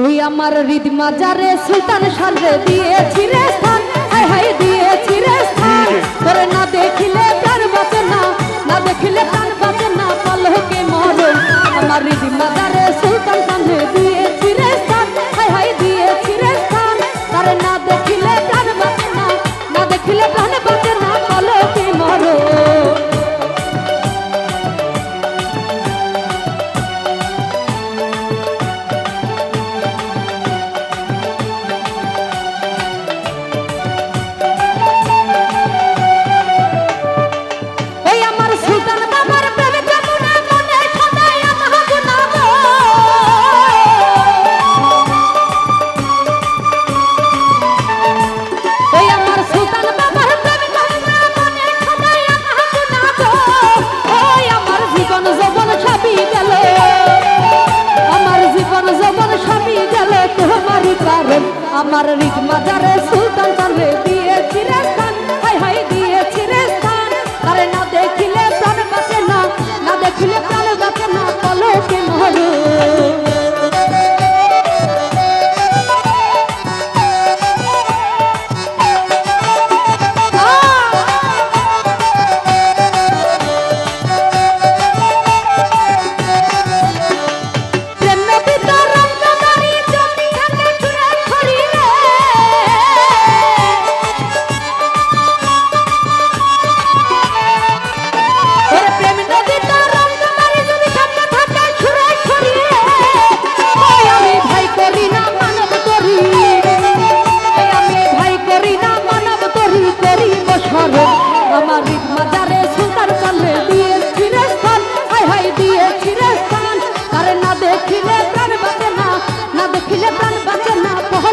ওই আমার হৃদ মাজারে সুলতান সাজে দিয়েছি রে স্থান। হাই হাই দিয়েছি রে স্থান। তোরে না দেখিলে প্রাণ বাঁচে না না দেখিলে প্রাণ বাঁচে না পলকে মরে আমার হৃদ মাজারে সুলতান সাজে দিয়েছি রে স্থান। হাই হাই দিয়েছি রে স্থান। তোরে না দেখিলে প্রাণ বাঁচে না না দেখিলে প্রাণ বাঁচে না পলকে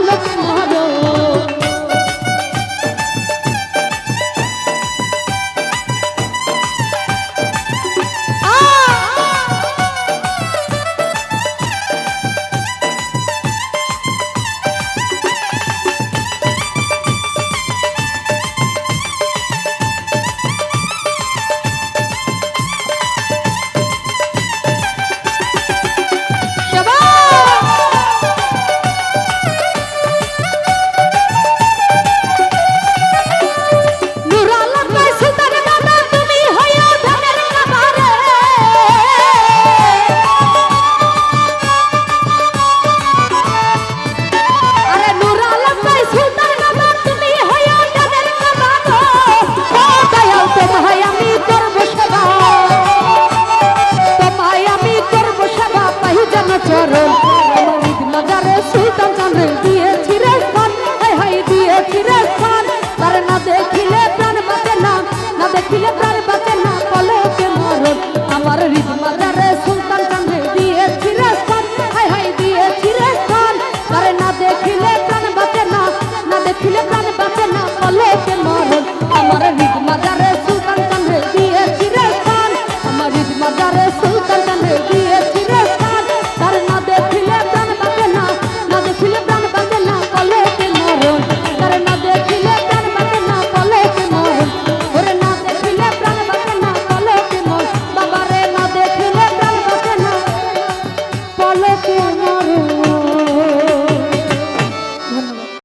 ভালো না দেখি